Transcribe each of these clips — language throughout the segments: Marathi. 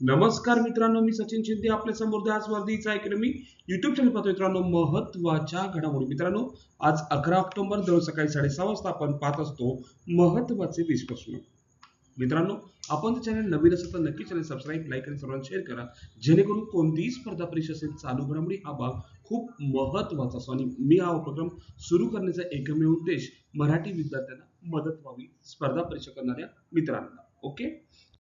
नमस्कार मित्रांनो मी सचिन शिंदे आपल्यासमोर द्या स्पर्धेचा अकॅडमी युट्यूब चॅनल पाहतो मित्रांनो महत्त्वाच्या घडामोडी. मित्रांनो आज अकरा ऑक्टोबर दर सकाळी साडेसहा वाजता आपण पाहत असतो महत्त्वाचे वीस प्रश्न. मित्रांनो आपण जर चॅनल नवीन असेल तर नक्की चॅनल सबस्क्राईब लाईक आणि सर्वांना शेअर करा. जेणेकरून कोणतीही स्पर्धा परीक्षा असेल चालू घडामोडी हा भाग खूप महत्त्वाचा असतो. आणि मी हा उपक्रम सुरू करण्याचा एकमेव उद्देश मराठी विद्यार्थ्यांना मदत व्हावी स्पर्धा परीक्षा करणाऱ्या मित्रांना. ओके?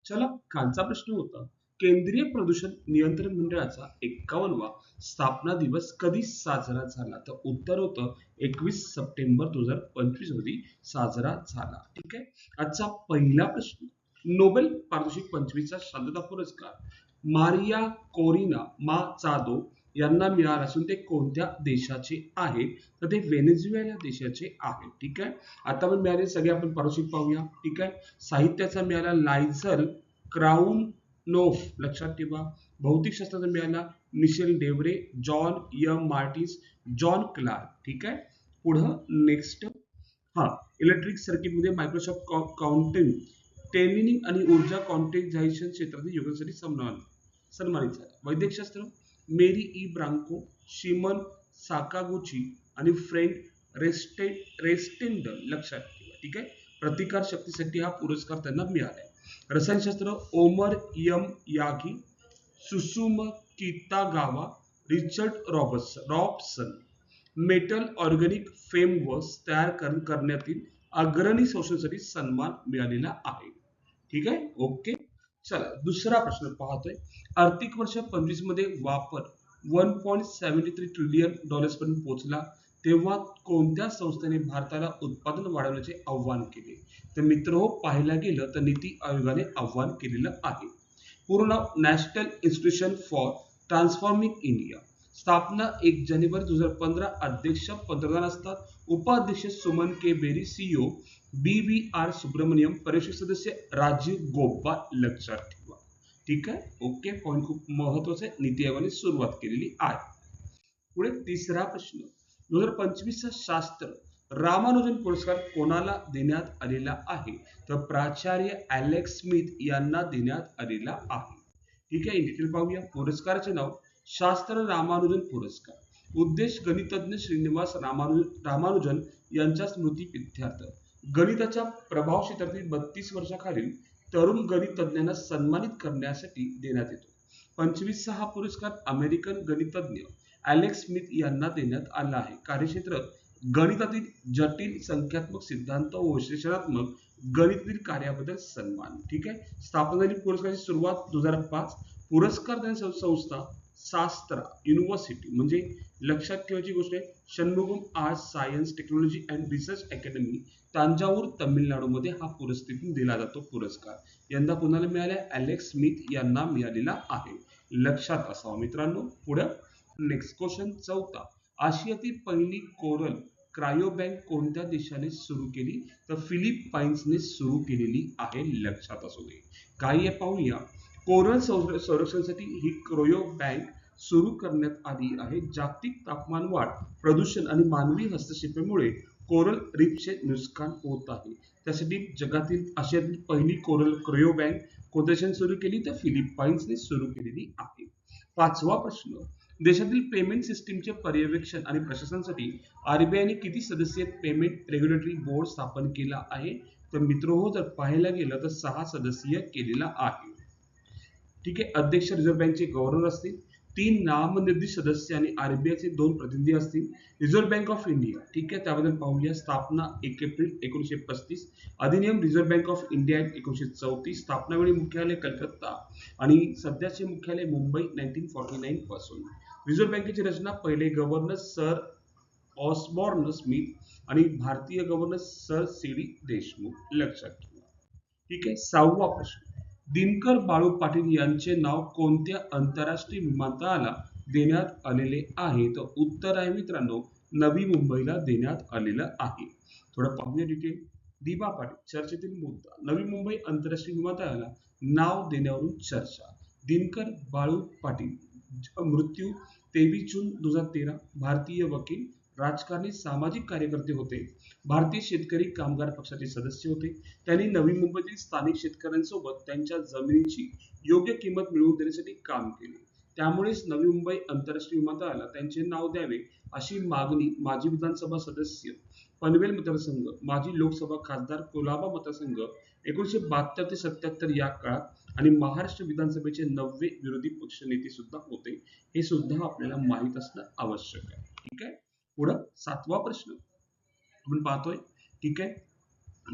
चला कालचा प्रश्न होता. केंद्रीय प्रदूषण नियंत्रण मंडळाचा एक्कावनवा स्थापना दिवस कधी साजरा झाला? तर उत्तर होतं एकवीस सप्टेंबर दोन हजार पंचवीस रोजी साजरा झाला. ठीक आहे? आजचा पहिला प्रश्न. नोबेल पारितोषिक पंचवीसचा शांतता पुरस्कार मारिया कोरिना मा चादो यांना मिळाला असून ते कोणत्या देशाचे आहे तर ते व्हेनेझुएला देशाचे आहे ठीक आहे? आता पण मिळाले सगळे आपण पारितोषिक पाहूया ठीक आहे? साहित्याचा मिळाला लायझल क्राऊन नोफ लक्षात ठेवा. भौतिकशास्त्राचा मिळाला Michel Devoret John M Martinis John Clarke ठीक आहे? पुढं नेक्स्ट हा इलेक्ट्रिक सर्किटमध्ये मायक्रोसॉफ्ट काउंटिंग टेलिनिंग आणि ऊर्जा कॉन्टेक्झायशन क्षेत्रातील योगदानासाठी सन्मान सन्मानित झाला. वैद्यकशास्त्र Mary E Brunkow Shimon, Sakaguchi आणि फ्रेंड रेस्टे, रेस्टेंड लक्षात ठेवा, ठीक आहे? प्रतिकार शक्तीसाठी हा पुरस्कार त्यांना मिळाला रसायनशास्त्र Omar M Yaghi, Susumu Kitagawa, Richard Robson Robson, metal organic frameworks तयार कर, करण्यातील अग्रणी संशोधनासाठी सन्मान मिळालेला आहे. ठीक आहे? ओके? चला दुसरा प्रश्न पाहतोय. आर्थिक वर्ष पंचवीसमध्ये वापर one point seventy three trillion dollars पर्यंत पोहोचला. तेव्हा कोणत्या संस्थेने भारताला उत्पादन वाढवण्याचे आव्हान केले? तर मित्र हो पाहायला गेलं तर नीती आयोगाने आव्हान केलेलं आहे. पूर्ण नाव National Institution for Transforming India स्थापना एक जानेवारी दोन हजार पंधरा अध्यक्ष पंतप्रधान असतात. उपाध्यक्ष Suman K Bery CEO B V R Subrahmanyam परिषद सदस्य राजीव गोब्बा लक्षात ठेवा. ठीक आहे? ओके पॉईंट खूप महत्त्वाचा आहे. नीती आयोगाने सुरुवात केलेली आहे. पुढे तिसरा प्रश्न. दोन हजार पंचवीसचा शास्त्र रामानुजन पुरस्कार कोणाला देण्यात आलेला आहे? तर प्राचार्य अलेक्स स्मिथ यांना देण्यात आलेला आहे. ठीक आहे? डिटेल पाहूया. पुरस्काराचे नाव शास्त्र रामानुजन पुरस्कार. उद्देश गणितज्ञ श्रीनिवास रामानुजन रामानुजन यांच्या स्मृती प्रित्यर्थ गणिताच्या प्रभाव क्षेत्रातील बत्तीस वर्षाखालील तरुण गणित तज्ञांना सन्मानित करण्यासाठी देण्यात येतो. पंचवीस हा पुरस्कार अमेरिकन गणितज्ञ अलेक्स स्मिथ यांना देण्यात आला आहे. कार्यक्षेत्र गणितातील जटिल संख्यात्मक सिद्धांत व विश्लेषणात्मक गणितील कार्याबद्दल सन्मान. ठीक आहे? स्थापना झाली पुरस्काराची सुरुवात दोन हजार पाच पुरस्कार संस्था शास्त्रा युनिव्हर्सिटी म्हणजे लक्षात ठेवायची गोष्ट आहे Shanmugam Arts Science Technology and Research Academy Thanjavur तामिळनाडूमध्ये हा पुरस्कृतीतून दिला जातो पुरस्कार. यंदा कोणाला मिळाला? अलेक्स स्मिथ यांना मिळालेला आहे. लक्षात असावा मित्रांनो. पुढे नेक्स्ट क्वेश्चन चौथा. आशियातील पहिली कोरल क्रायो बँक कोणत्या देशाने सुरू केली? तर फिलिपाईन्सने सुरू केलेली आहे लक्षात असू दे. काही पाहूया. कोरल संरक्षणासाठी ही क्रोयो बँक सुरू करण्यात आली आहे. जागतिक तापमान वाढ प्रदूषण आणि मानवी हस्तक्षेपामुळे कोरल रीफचे नुकसान होत आहे. त्यासाठी जगातील आशियातील पहिली कोरल क्रोयो बँक कोणत्या देशाने सुरू केली तर फिलिपाईन्सने सुरू केलेली आहे. पाचवा प्रश्न देशातील पेमेंट सिस्टीमचे पर्यवेक्षण आणि प्रशासनासाठी आरबीआयने किती सदस्यीय पेमेंट रेग्युलेटरी बोर्ड स्थापन केला आहे? तर मित्र हो जर पाहायला गेलं तर सहा सदस्यीय केलेला आहे. ठीक आहे अध्यक्ष रिझर्व्ह बँकचे गव्हर्नर असतील तीन नामनिर्देश सदस्य आणि आरबीआयचे दोन प्रतिनिधी असतील रिझर्व्ह बँक ऑफ इंडिया ठीक आहे त्याबद्दल पाहूया. स्थापना एक एप्रिल एकोणीशे पस्तीस अधिनियम रिझर्व्ह बँक ऑफ इंडिया एकोणीशे चौतीस स्थापना वेळी मुख्यालय कलकत्ता आणि सध्याचे मुख्यालय मुंबई नाईन्टीन फॉर्टी नाईन पासून. रिझर्व्ह बँकेची रचना पहिले गव्हर्नर सर ऑसबॉर्न स्मिथ आणि भारतीय governor sir C D Deshmukh. लक्षात ठेवा. ठीक आहे सहावा प्रश्न. दिनकर बाळू पाटील यांचे नाव कोणत्या आंतरराष्ट्रीय विमानतळाला देण्यात आलेले आहे? तर उत्तर आहे मित्रांनो नवी मुंबईला देण्यात आलेलं आहे. थोडं पाहूया डिटेल दिबा पाटील चर्चेतील मुद्दा. नवी मुंबई आंतरराष्ट्रीय विमानतळाला नाव देण्यावरून चर्चा. दिनकर बाळू पाटील मृत्यू तेवीस जून दोन हजार तेरा भारतीय वकील राजकारणी सामाजिक कार्यकर्ते होते. भारतीय शेतकरी कामगार पक्षाचे सदस्य होते. त्यांनी नवी मुंबईतील स्थानिक शेतकऱ्यांसोबत त्यांच्या जमिनीची योग्य किंमत मिळवून देण्यासाठी काम केले. त्यामुळेच नवी मुंबई आंतरराष्ट्रीय विमानतळाला त्यांचे नाव द्यावे अशी मागणी माजी विधानसभा सदस्य पनवेल मतदारसंघ माजी लोकसभा खासदार कोलाबा मतदारसंघ एकोणीसशे बहात्तर ते सत्याहत्तर या काळात आणि महाराष्ट्र विधानसभेचे नववे विरोधी पक्ष नेते सुद्धा होते. हे सुद्धा आपल्याला माहीत असणं आवश्यक आहे. ठीक आहे? पुढं सातवा प्रश्न आपण पाहतोय. ठीक आहे?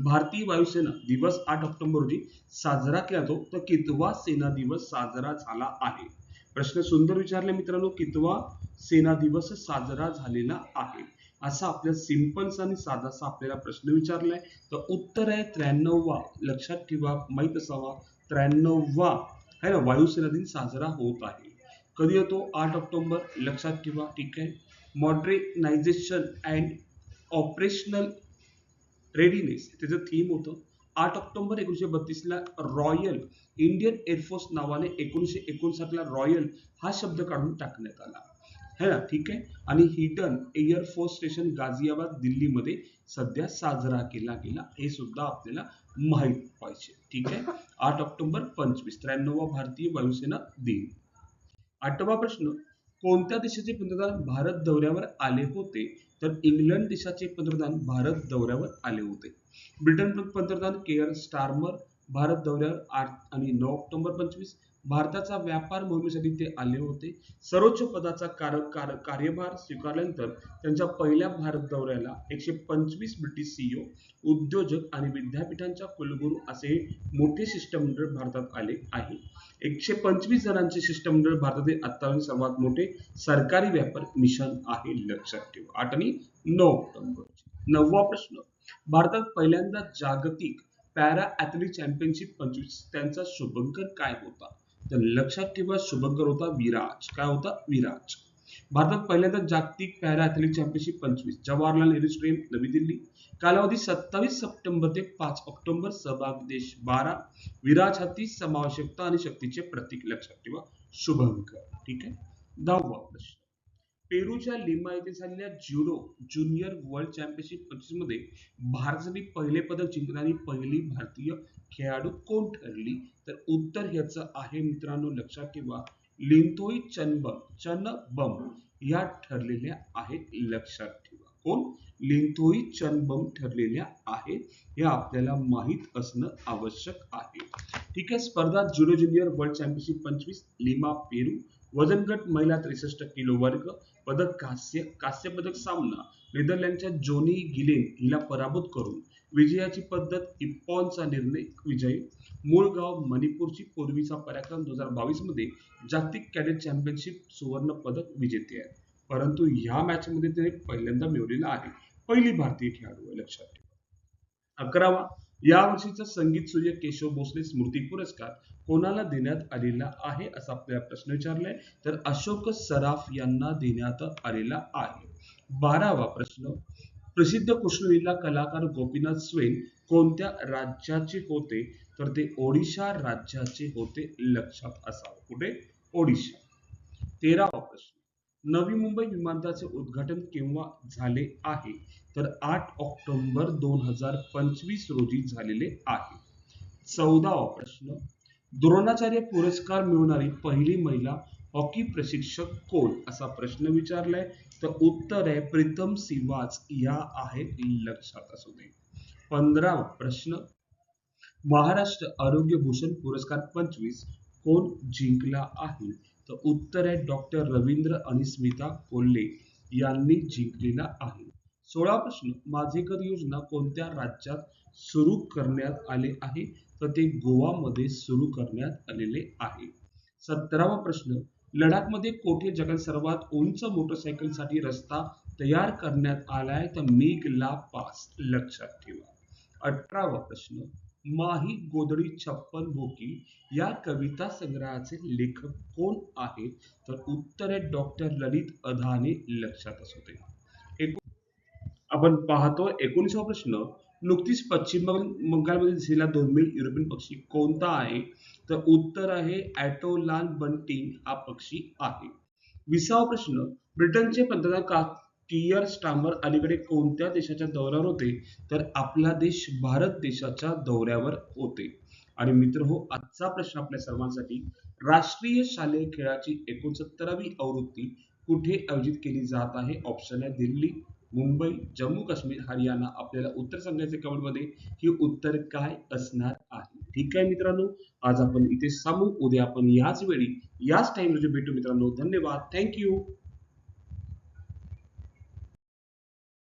भारतीय वायुसेना दिवस आठ ऑक्टोबर रोजी साजरा केला जातो. तर कितवा सेना दिवस साजरा झाला आहे? प्रश्न सुंदर विचारले मित्रांनो कितवा सेना दिवस साजरा झालेला आहे? असा आपल्या सिंपल्स आणि साधासा आपल्याला प्रश्न विचारलाय. तर उत्तर आहे त्र्याण्णववा. लक्षात ठेवा माहीत असावा. त्र्याण्णववा. है ना? वायुसेना दिन साजरा होत आहे. कधी येतो? आठ ऑक्टोंबर. लक्षात ठेवा ठीक आहे? मॉडर्नायझेशन अँड ऑपरेशनल रेडीनेस त्याचं थीम होतं. आठ ऑक्टोबर एकोणीसशे बत्तीसला रॉयल इंडियन एअरफोर्स नावाने एकोणीसशे एकोणसाठला रॉयल हा शब्द काढून टाकण्यात आला. है ना? ठीक आहे? आणि हिटन एअरफोर्स स्टेशन गाझियाबाद दिल्लीमध्ये सध्या साजरा केला गेला. हे सुद्धा आपल्याला माहीत पाहिजे. ठीक आहे? आठ ऑक्टोबर पंचवीस त्र्याण्णव भारतीय वायुसेना दिन. आठवा प्रश्न. कोणत्या देशाचे पंतप्रधान भारत दौऱ्यावर आले होते? तर इंग्लंड देशाचे पंतप्रधान भारत दौऱ्यावर आले होते. ब्रिटन पंतप्रधान केअर स्टार्मर भारत दौऱ्यावर आठ आणि नऊ ऑक्टोबर पंचवीस भारताचा व्यापार मोहिमेसाठी ते आले होते. सर्वोच्च पदाचा कार, कार, कार्यभार स्वीकारल्यानंतर त्यांच्या पहिल्या भारत दौऱ्याला एकशे पंचवीस ब्रिटिश सीईओ उद्योजक आणि विद्यापीठांच्या कुलगुरू असे मोठे शिष्टमंडळ भारतात आले आहे. एकशे पंचवीस जणांचे शिष्टमंडळ भारतातील आता सर्वात मोठे सरकारी व्यापार मिशन आहे लक्षात ठेवा. आठ आणि नऊ ऑक्टोबर नववा प्रश्न. भारतात पहिल्यांदा जागतिक पॅरा ॲथलीट चॅम्पियनशिप पंचवीस त्यांचा शुभंकर काय होता? तर लक्षात ठेवा शुभंकर होता विराज. काय होता? विराज. भारतात पहिल्यांदा जागतिक पॅरा ॲथलेटिक चॅम्पियनशिप पंचवीस. जवाहरलाल नेहरू स्टेडियम नवी दिल्ली. कालावधी सत्तावीस सप्टेंबर ते पाच ऑक्टोबर सहभाग देश बारा. विराज हाती समावेशकता आणि शक्तीचे प्रतीक. लक्षात ठेवा शुभंकर. ठीक आहे? दहावा प्रश्न. पेरूच्या लिमा येथे झालेल्या ज्युडो ज्युनियर वर्ल्ड चॅम्पियनशिपमध्ये भारतासाठी पहिले पदक जिंकणारी पहिली भारतीय खेळाडू कोण ठरली? तर उत्तर ह्याचं आहे मित्रांनो लक्षात ठेवा. लिंथोई चनब चनबम या ठरलेल्या आहेत लक्षात ठेवा. कोण? लिंथोई चनबम ठरलेल्या आहेत हे आपल्याला माहीत असणं आवश्यक आहे. ठीक आहे स्पर्धा ज्युडो ज्युनियर वर्ल्ड चॅम्पियनशिप पंचवीस लिमा पेरू वजन गट महिला त्रेसष्ट किलो वर्ग पदक कास्य कास्य पदक सामना नेदरलँडच्या जोनी गिलेन हिला पराभूत करून विजयाची पद्धत इप्पॉनचा निर्णय विजय. मूळ गाव मणिपूरची पूर्वीचा पराक्रम दोन हजार बावीसमध्ये जागतिक कॅडेट चॅम्पियनशिप सुवर्ण पदक विजेते आहे परंतु ह्या मॅच मध्ये तिने पहिल्यांदा मिळवलेला आहे. पहिली भारतीय खेळाडू आहे लक्षात ठेवा. अकरावा या वर्षीचा संगीत सूर्य केशव भोसले स्मृती पुरस्कार कोणाला देण्यात आलेला आहे असा आपल्याला प्रश्न विचारलाय? तर अशोक सराफ यांना देण्यात आलेला आहे. बारावा प्रश्न. प्रसिद्ध कृष्णलीला कलाकार गोपीनाथ स्वेन कोणत्या राज्याचे होते? तर ते ओडिशा राज्याचे होते लक्षात असावं. कुठे ओडिशा. तेरावा प्रश्न. नवी मुंबई विमानतळाचे उद्घाटन केव्हा झाले आहे? तर आठ ऑक्टोबर दोन हजार पंचवीस रोजी झालेले आहे. चौदावा प्रश्न. द्रोणाचार्य पुरस्कार मिळवणारी पहिली महिला हॉकी प्रशिक्षक कोण? असा प्रश्न विचारलाय. तर उत्तर आहे प्रीतम सिवाच या आहेत लक्षात असू दे. पंधरावा प्रश्न. महाराष्ट्र आरोग्य भूषण पुरस्कार पंचवीस. कोण जिंकला आहे? तर उत्तर आहे डॉक्टर रवींद्र आणि स्मिता कोल्हे यांनी जिंकलेला आहे. सोळा प्रश्न. माझे घर योजना कोणत्या राज्यात सुरू करण्यात आले आहे? तर ते गोवामध्ये सुरू करण्यात आलेले आहे. सतरावा प्रश्न लडाखमध्ये कोठे जगात सर्वात उंच मोटरसायकलसाठी रस्ता तयार करण्यात आलाय? तर मेघला पास लक्षात ठेवा. अठरावा प्रश्न माही गोदडी छप्पन भोकी या कविता संग्रहाचे लेखक कोण आहेत? तर उत्तर आहे डॉक्टर ललित अधाने लक्षात असू दे. आपण पाहतो एकोणीसावा प्रश्न नुकतीच पश्चिम बंगालमध्ये दिसलेला दुर्मिळ युरोपियन पक्षी कोणता आहे? तर उत्तर आहे ॲटोलान बंटिंग हा पक्षी आहे. विसावा प्रश्न ब्रिटनचे पंतप्रधान का टीयर स्टामर अलीकडे कोणत्या देशाच्या दौऱ्यावर होते? तर आपला देश भारत देशाच्या दौऱ्यावर होते. आणि मित्र हो आजचा प्रश्न आपल्या सर्वांसाठी राष्ट्रीय शालेय खेळाची एकोणसत्तरावी आवृत्ती कुठे आयोजित केली जात आहे? ऑप्शन आहे दिल्ली. मुंबई जम्मू काश्मीर हरियाणा आपल्याला उत्तर सांगायचे कमेंटमध्ये की उत्तर काय असणार आहे? ठीक आहे मित्रांनो? आज आपण इथे सांगू. उद्या आपण याच वेळी याच टाइम भेटू मित्रांनो. धन्यवाद. थँक्यू